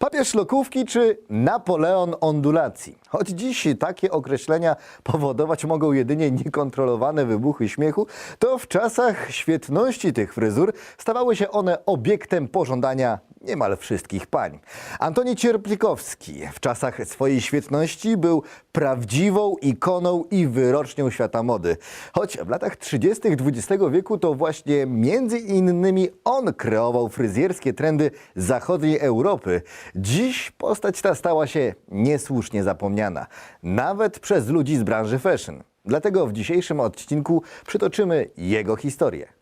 Papież lokówki czy Napoleon ondulacji? Choć dziś takie określenia powodować mogą jedynie niekontrolowane wybuchy śmiechu, to w czasach świetności tych fryzur stawały się one obiektem pożądania niemal wszystkich pań. Antoni Cierplikowski w czasach swojej świetności był prawdziwą ikoną i wyrocznią świata mody. Choć w latach 30. XX wieku to właśnie między innymi on kreował fryzjerskie trendy zachodniej Europy. Dziś postać ta stała się niesłusznie zapomniana, nawet przez ludzi z branży fashion. Dlatego w dzisiejszym odcinku przytoczymy jego historię.